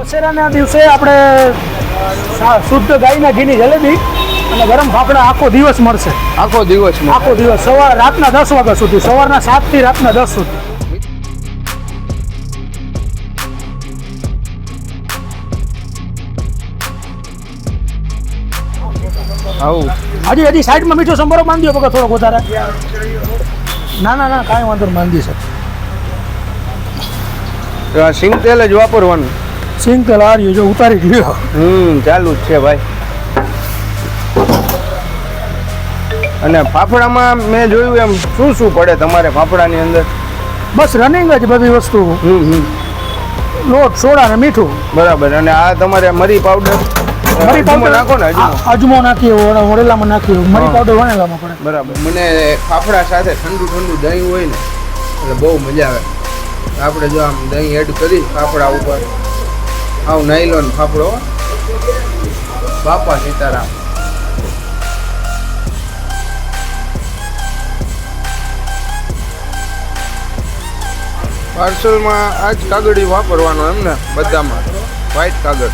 દશેરાના દિવસે આપણે શુદ્ધ ગાયના ઘીની જલેબી અને ગરમ ફાફડા આખો દિવસ મળશે. આખો દિવસ આખો દિવસ. સવાર રાતના દસ વાગ્યા સુધી. સવારના સાતથી રાતના દસ સુધી. હજી હજી સાઈડમાં મીઠો સંભારો બાંધ્યો પગા થોડોક વધારે. ના ના ના કાંઈ વાંધો નહીં બાંધી છે. સિંગ તેલ જ વાપરવાનું. સિંગ તેલ હાર્યું જો ઉતારી લ્યો હમ ચાલુ જ છે ભાઈ. અને ફાફડામાં મેં જોયું એમ શું શું પડે તમારે ફાફડાની અંદર? બસ રનિંગ જ બધી વસ્તુ. હમ હમ. લોટ સોડા ને મીઠું. બરાબર અને આ તમારે મરી પાવડર મરી પાવડર નાખો ને અજમો. નાખ્યો વડેલામાં નાખ્યો મરી. પાવડર વણેલામાં પડે. બરાબર મને ફાફડા સાથે ઠંડુ ઠંડુ દહીં હોય ને એટલે બહુ મજા આવે. આપણે જો આમ દહીં એડ કરી ફાફડા ઉપર. આવ નાયલોન ફાફડો. બાપા સીતારામ. પાર્સલમાં આ જ કાગળી વાપરવાનો એમ ને બધામાં. વ્હાઈટ કાગળ.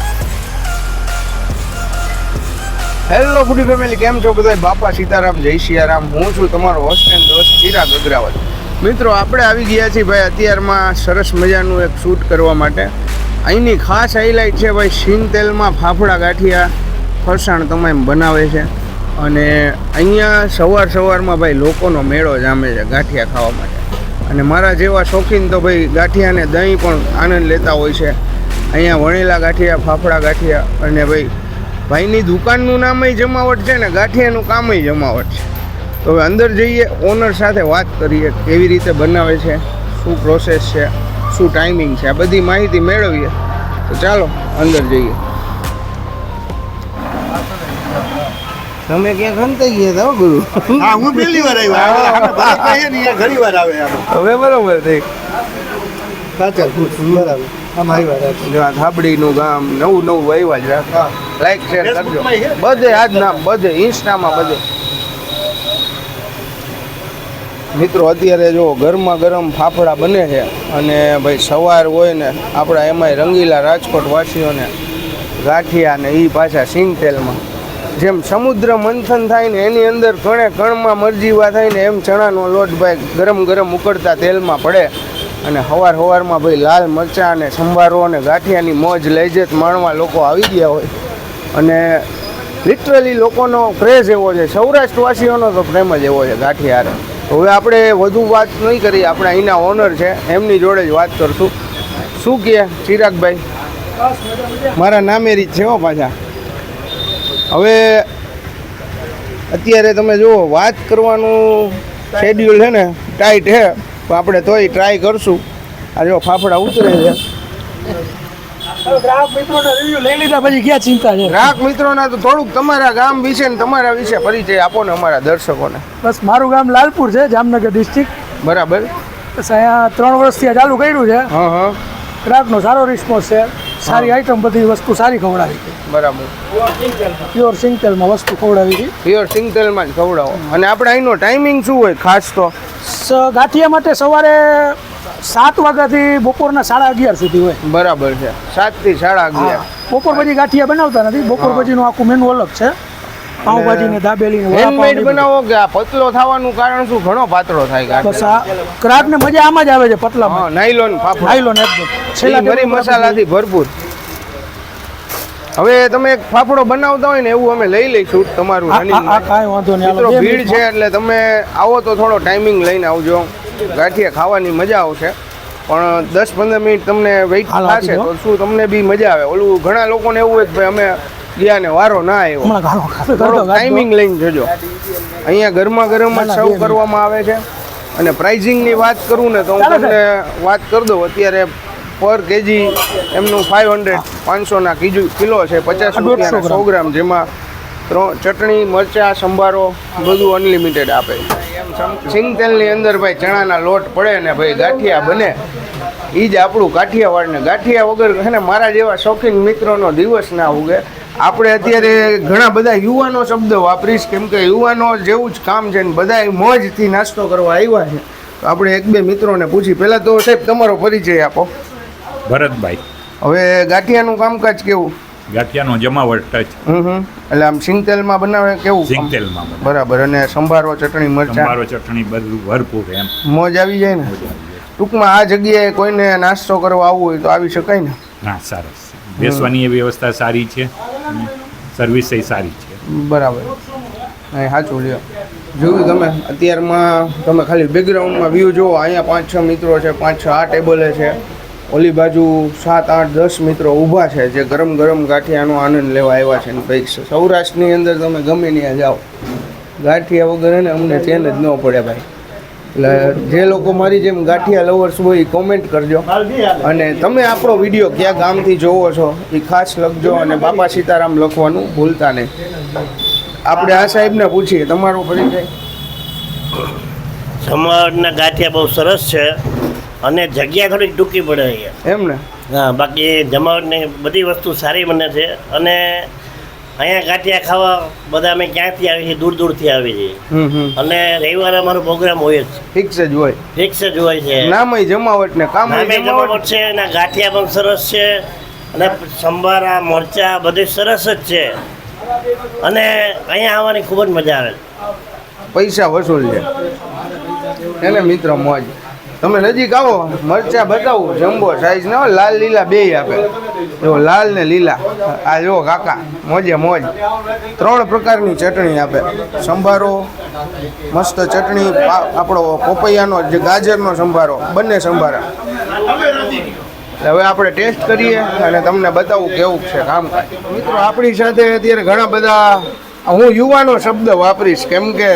હેલો ગુડી ફેમિલી કેમ છો બધા બાપા સીતારામ, જય સિયારામ. હું છું તમારો હોસ્ટ એન્ડ દોસ્ત ચિરાગ અગ્રાવત મિત્રો, આપણે આવી ગયા છીએ ભાઈ અત્યારમાં સરસ મજાનું એક શૂટ કરવા માટે. અહીંની ખાસ હાઇલાઇટ છે ભાઈ શીન તેલમાં ફાફડા ગાંઠિયા, ફરસાણ તમે બનાવે છે. અને અહીંયા સવાર સવારમાં ભાઈ લોકોનો મેળો જામે છે ગાંઠિયા ખાવા માટે. અને મારા જેવા શોખીન તો ભાઈ ગાંઠિયાને દહીં પણ આનંદ લેતા હોય છે. અહીંયા વણેલા ગાંઠિયા, ફાફડા ગાંઠિયા અને ભાઈ ભાઈની દુકાનનું નામય જમાવટ છે ને ગાંઠિયાનું કામય જમાવટ છે. તો હવે અંદર જઈએ ઓનર સાથે વાત કરીએ કેવી રીતે બનાવે છે, શું પ્રોસેસ છે શું ટાઈમિંગ છે? આ બધી માહિતી મેળવીએ. તો ચાલો અંદર જઈએ. તમે ક્યાંક ખંતાઈ ગયા હતા ગુરુ? હા હું પહેલી વાર આવ્યો. ઘણી વાર આવે હવે બરોબર થઈ. સાચા બરાબર. થાબડીનું ગામ નવું નવું વહીવા જ રાખો. લાઈક શેર કરજો. છે? બધે આજ નામ બધે ઇન્સ્ટામાં બધે. મિત્રો, અત્યારે જો ગરમા ગરમ ફાફડા બને છે અને ભાઈ સવાર હોય ને, આપણા એમાંય રંગીલા રાજકોટ વાસીઓને ગાંઠિયા ને એ પાછા સિંગતેલમાં. જેમ સમુદ્ર મંથન થાય ને, એની અંદર કણે કણમાં મરજીવા થાય ને, એમ ચણાનો લોટ ભાઈ ગરમ ગરમ ઉકળતા તેલમાં પડે. અને હવાર હવારમાં ભાઈ લાલ મરચાં અને સંભારો અને ગાંઠિયાની મોજ લઈ જત માણવા લોકો આવી ગયા હોય. અને લિટરલી લોકોનો ક્રેઝ એવો છે. સૌરાષ્ટ્રવાસીઓનો તો પ્રેમ જ એવો છે ગાંઠિયારે હવે આપણે વધુ વાત નહીં કરી આપણે અહીંના ઓનર છે, એમની જોડે જ વાત કરશું. શું કહે ચિરાગભાઈ? મારા નામેરી જ છે હો પાછા. હવે અત્યારે તમે જુઓ, વાત કરવાનું શેડ્યુલ છે ને ટાઈટ છે. પણ આપણે તોય ટ્રાય કરશું. આ જો ફાફડા ઉતરે છે. ગ્રાહક મિત્રોને રિવ્યુ લઈ લીધા પછી ક્યાં ચિંતા છે? ગ્રાહક મિત્રોના તો થોડુંક તમારા ગામ વિશે ને તમારા વિશે પરિચય આપો ને અમારા દર્શકોને. બસ મારું ગામ લાલપુર છે જામનગર ડિસ્ટ્રિક્ટ બરાબર. બસ અહીંયા ત્રણ વર્ષથી આ ચાલુ કર્યું છે. હા હા. ગ્રાહકનો સારો રિસ્પોન્સ છે. સારી આઈટમ બધી વસ્તુ સારી ખવડાવી છે. બરાબર. પ્યોર સિંગતેલમાં વસ્તુ ખવડાવી હતી પ્યોર સિંગતેલમાં જ ખવડાવો. અને આપણે અહીંનો ટાઈમિંગ શું હોય ખાસ તો? ગાંઠિયા માટે સવારે સાત વાગ્યાથી બપોરના સાડા અગિયાર સુધી હોય. બરાબર છે. સાતથી સાડા અગિયાર. બપોર પછી ગાંઠિયા બનાવતા નથી. બપોર પછીનું આખું મેનુ અલગ છે. પાઉંભાજી ને દાબેલી ને હેન્ડમેડ ને. બનાવો કે આ પતલો થવાનું કારણ શું? ઘણો પાતળો થાય ગાંઠિયા. આ ગ્રાહકને મજા આમાં જ આવે છે પતલામાં. નાયલોન ફાફડા. નાયલોન એકદમ છેલ્લા ભરી મરી મસાલાથી ભરપૂર. હવે તમે એક ફાફડો બનાવતા હોય ને એવું અમે લઈ લઈશું તમારું કાંઈ વાંધો નહીં. ભીડ છે એટલે તમે આવો તો થોડો ટાઈમિંગ લઈને આવજો. ગાંઠિયા ખાવાની મજા આવશે. પણ દસ પંદર મિનિટ તમને વેઇટ થશે તો શું તમને બી મજા આવે. ઓલું ઘણા લોકોને એવું હોય કે ભાઈ અમે ગયા ને વારો ના આવ્યો. ટાઈમિંગ લઈને જજો. અહીંયા ગરમા ગરમ જ સર્વ કરવામાં આવે છે. અને પ્રાઇઝિંગની વાત કરું ને તો હું તમને વાત કરી દઉં. અત્યારે પર કેજી એમનું ફાઇવ હંડ્રેડ પાંચસોના કિલો કિલો છે પચાસ રૂપિયાના સો ગ્રામ. જેમાં ત્રણ ચટણી મરચાં સંભારો બધું અનલિમિટેડ આપે સિંગ તેલની અંદર ભાઈ ચણાના લોટ પડે ને ભાઈ ગાંઠિયા બને. એ જ આપણું કાઠિયાવાડને ગાંઠિયા વગર છે ને મારા જેવા શોખીન મિત્રોનો દિવસ ના ઉગે. આપણે અત્યારે ઘણા બધા યુવાનો શબ્દ વાપરીશ કેમ કે યુવાનો જેવું જ કામ છે ને બધા મોજથી નાસ્તો કરવા આવ્યા છે. તો આપણે એક બે મિત્રોને પૂછી પહેલાં તો સાહેબ તમારો પરિચય આપો. ભરતભાઈ. હવે ગાંઠિયાનું કામકાજ કેવું? ગાંઠિયાનો જમાવટ ટચ એટલે આમ સિંગતેલમાં બનાવે કેવું? સિંગતેલમાં બરાબર. અને સંભારો ચટણી મરચાં? સંભારો ચટણી બધું ભરપૂર એમ. મોજ આવી જાય ને. ટૂંકમાં આ જગ્યાએ કોઈને નાસ્તો કરવા આવવું હોય તો આવી શકાય ને? ના સરસ. બેસવાની એ વ્યવસ્થા સારી છે. સર્વિસ એ સારી છે. બરાબર. સાચું લ્યો. જોયું તમે અત્યારમાં તમે ખાલી બેકગ્રાઉન્ડમાં વ્યૂ જુઓ અહીંયા પાંચ છ મિત્રો છે પાંચ છ આ ટેબલે છે. ઓલી બાજુ સાત, આઠ, દસ મિત્રો ઊભા છે જે ગરમ ગરમ ગાંઠિયાનો આનંદ લેવા આવ્યા છે ભાઈ સૌરાષ્ટ્રની અંદર તમે ગમે ત્યાં જાઓ. ગાંઠિયા વગર ને અમને ચેન જ ન પડે ભાઈ. એટલે જે લોકો મારી જેમ ગાંઠિયા લવર્સ હોય એ કોમેન્ટ કરજો. અને તમે આપણો વીડિયો કયા ગામથી જોવો છો એ ખાસ લખજો અને બાપા સીતારામ લખવાનું ભૂલતા નહીં. આપણે આ સાહેબને પૂછીએ, તમારો પરિચય? સમાજના ગાંઠિયા બહુ સરસ છે. અને જગ્યા થોડીક ટૂંકી પડે અહીંયા. એમ ને? હા બાકી જમાવટની બધી વસ્તુ સારી બને છે. અને અહીંયા ગાંઠિયા ખાવા બધા અમે ક્યાંથી આવી છીએ? દૂર દૂરથી આવી છીએ. અને રવિવારે અમારો પ્રોગ્રામ હોય જ. ફિક્સ જ હોય. ફિક્સ જ હોય છે. નામય જમાવટ ને કામ જમાવટ. છે અને ગાંઠિયા પણ સરસ છે. અને સંભારા મરચા બધું સરસ જ છે. અને અહીંયા આવવાની ખૂબ જ મજા આવે પૈસા વસૂલ છે. એને મિત્ર મોજ. તમે નજીક આવો, મરચા બતાવું, જમ્બો સાઈઝ ના લાલ લીલા બે આપે. જો લાલ ને લીલા. આ જો કાકા, મોજે મોજ. ત્રણ પ્રકારની ચટણી આપે. સંભારો, મસ્ત ચટણી આપણો પોપૈયાનો જે ગાજરનો સંભારો, બંને સંભારા. હવે આપણે ટેસ્ટ કરીએ અને તમને બતાવું કેવું છે કામ મિત્રો, આપણી સાથે અત્યારે ઘણા બધા, હું યુવાનો શબ્દ વાપરીશ, કેમ કે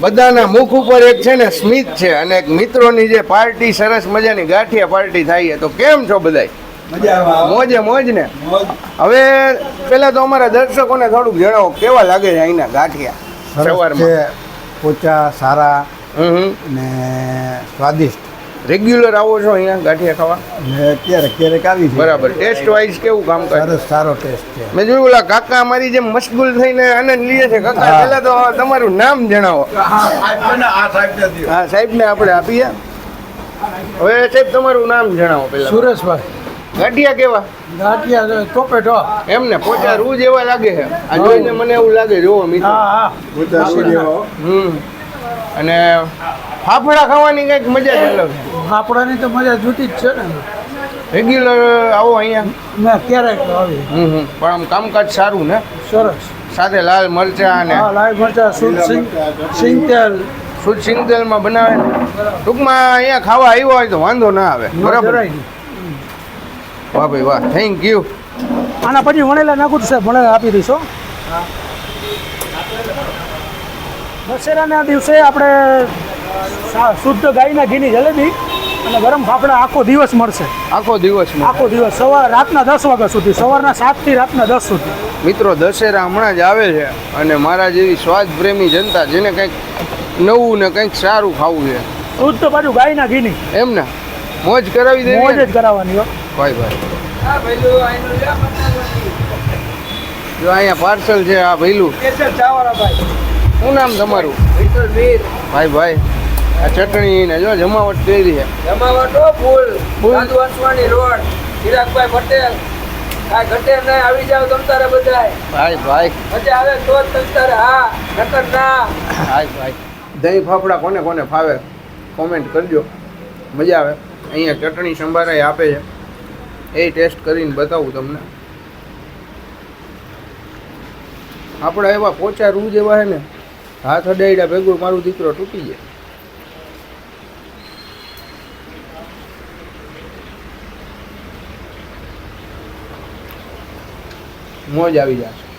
બધાના મુખ ઉપર એક છે ને સ્મિત છે અને એક મિત્રોની જે પાર્ટી સરસ મજાની ગાંઠિયા પાર્ટી થાય છે. તો કેમ છો બધાય? મોજે મોજ ને? હવે પેલા તો અમારા દર્શકોને થોડુંક જણાવો કેવા લાગે છે અહીંના ગાંઠિયા સવારમાં? પોચા સારા. ને સ્વાદિષ્ટ. રેગ્યુલર આવો છો અહીંયા ગાંઠિયા ખાવા? ક્યારેક ક્યારેક આવી છે બરાબર. ટેસ્ટ વાઇઝ કેવું કામકાજ સરસ સારો ટેસ્ટ છે. મેં જોયું ઓલા કાકા અમારી જેમ મશગુલ થઈને આનંદ લે છે. કાકા. પહેલા તો તમારું નામ જણાવો. હા સાહેબને આપણે આપીએ. હવે સાહેબ તમારું નામ જણાવો પહેલા. સુરેશભાઈ. ગાંઠિયા કેવા? ગાંઠિયા ટોપે એમને એમ ને પોચા રૂ જેવા લાગે છે. આ જોઈને મને એવું લાગે જોવો મિત્રો. હા હા. હમ. અને ફાફડા ખાવાની કંઈક મજા જ અલગ છે. આપણાની તો મજા જુદી જ છે ને. રેગ્યુલર આવો અહીંયા? મેં ક્યારેક આવી. હમ પણ આમ કામકાજ સારું ને? સરસ. સાથે લાલ મરચા અને લાલ મરચા શુદ્ધ સિંગ સિંગ તેલ શુદ્ધ સિંગતેલમાં બનાવે ને? ટૂંકમાં અહીંયા ખાવા આવ્યો હોય તો વાંધો ના આવે. બરાબર? વાહ ભાઈ વાહ. થેન્ક યુ આના પછી વણેલા નાખું સાહેબ વણેલા આપી દઈશો દશેરાના દિવસે આપણે શુદ્ધ ગાયના ઘીની જલેબી અને ગરમ ફાફડા આખો દિવસ મળશે. આખો દિવસ આખો દિવસ. સવાર રાતના દસ વાગ્યા સુધી. સવારના સાતથી રાતના દસ સુધી. મિત્રો દશેરા હમણાં જ આવે છે અને મારા જેવી સ્વાદ પ્રેમી જનતા જેને કંઈક નવું ને કંઈક સારું ખાવું છે. શુદ્ધ પાછું ગાયના ઘીની એમ ને? મોજ કરાવી દે મોજ જ કરાવવાની હો. ભાઈ ભાઈ. જો અહીંયા પાર્સલ છે આ ભૈલું શું નામ તમારું? ભાઈ ભાઈ. આ ચટણી ને જો જમાવટ કરી છે. જમાવટ ફૂલ. ફૂલ. વંશવાણી રોડ. ચિરાગભાઈ પટેલ. કાંઈ ઘટે નહીં આવી જાવ તમ તારે બધાય. ભાઈ ભાઈ. મજા આવે તો જ તમ તારે હા નકર ના. ભાઈ ભાઈ. દહીં ફાફડા કોને કોને ફાવે કોમેન્ટ કરજો. મજા આવે. અહીંયા ચટણી સંભારાય આપે છે. એ ટેસ્ટ કરીને બતાવું તમને. આપણા એવા પોચા રૂજ એવા છે ને હાથ અડાડ્યા ભેગું મારું દીકરો તૂટી જાય. મોજ આવી જશે